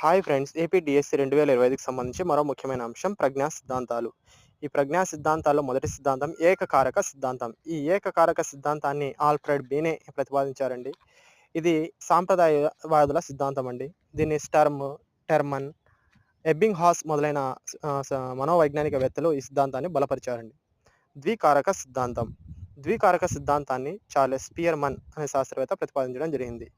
Hi friends AP DSC రెండు వేల ఇరవై ఐదుకి సంబంధించి మరో ముఖ్యమైన అంశం ప్రజ్ఞా సిద్ధాంతాలు. ఈ ప్రజ్ఞా సిద్ధాంతాల్లో మొదటి సిద్ధాంతం ఏకకారక సిద్ధాంతం. ఈ ఏకకారక సిద్ధాంతాన్ని ఆల్ఫ్రెడ్ బీనే ప్రతిపాదించారండి. ఇది సాంప్రదాయవాదుల సిద్ధాంతం అండి దీన్ని స్టర్మ్ టెర్మన్ ఎబ్బింగ్ హాస్ మొదలైన మనోవైజ్ఞానికవేత్తలు ఈ సిద్ధాంతాన్ని బలపరిచారండి. ద్వికారక సిద్ధాంతం. ద్వికారక సిద్ధాంతాన్ని చార్లెస్ పియర్మన్ అనే శాస్త్రవేత్త ప్రతిపాదించడం జరిగింది.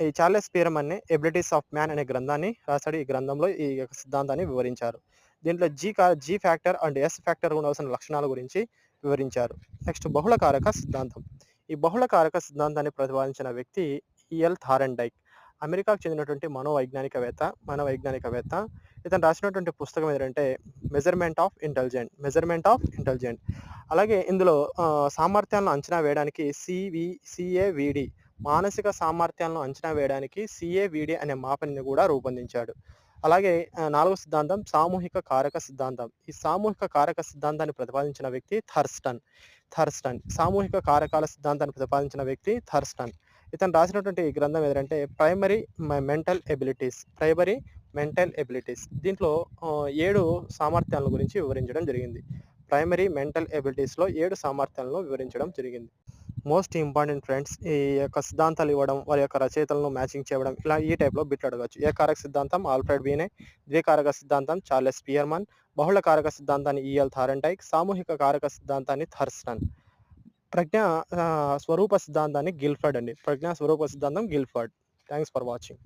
ఈ Charles Spearman abilities of man అనే గ్రంథాన్ని రాశాడు. ఈ గ్రంథంలో ఈ యొక్క సిద్ధాంతాన్ని వివరించారు. దీంట్లో జీ కా G factor and S factor ఉండవలసిన లక్షణాల గురించి వివరించారు. నెక్స్ట్ బహుళకారక సిద్ధాంతం. ఈ బహుళ కారక సిద్ధాంతాన్ని ప్రతిపాదించిన వ్యక్తి ఈఎల్ థారెండైక్. అమెరికాకు చెందినటువంటి మనోవైజ్ఞానికవేత్త మనోవైజ్ఞానికవేత్త. ఇతను రాసినటువంటి పుస్తకం ఏంటంటే measurement of intelligent measurement of intelligent. అలాగే ఇందులో సామర్థ్యాలను అంచనా వేయడానికి సివి సిఏవిడి మానసిక సామర్థ్యాలను అంచనా వేయడానికి సిఏవిడి అనే మాపనిని కూడా రూపొందించాడు. అలాగే నాలుగో సిద్ధాంతం సామూహిక కారక సిద్ధాంతం. ఈ సామూహిక కారక సిద్ధాంతాన్ని ప్రతిపాదించిన వ్యక్తి థర్స్టన్. థర్స్టన్. సామూహిక కారకాల సిద్ధాంతాన్ని ప్రతిపాదించిన వ్యక్తి థర్స్టన్. ఇతను రాసినటువంటి ఈ గ్రంథం ఏదంటే primary mental abilities. Primary mental abilities. దీంట్లో ఏడు సామర్థ్యాల గురించి వివరించడం జరిగింది. ప్రైమరీ మెంటల్ ఎబిలిటీస్లో ఏడు సామర్థ్యాలను వివరించడం జరిగింది. మోస్ట్ ఇంపార్టెంట్ ఫ్రెండ్స్ ఈ యొక్క సిద్ధాంతాలు ఇవ్వడం వారి యొక్క రచయితలను మ్యాచింగ్ చేయడం ఇలా ఈ టైప్లో బిట్లు అడగవచ్చు ఏ కారక సిద్ధాంతం ఆల్ఫ్రెడ్ బీనే ద్వికారక సిద్ధాంతం చార్లెస్ పియర్మన్ బహుళ కారక సిద్ధాంతాన్ని ఈఎల్ థారెంటైక్ సామూహిక కారక సిద్ధాంతాన్ని థర్స్టన్. ప్రజ్ఞ స్వరూప సిద్ధాంతాన్ని గిల్ఫర్డ్ అండి. ప్రజ్ఞా స్వరూప సిద్ధాంతం గిల్ఫర్డ్. Thanks for watching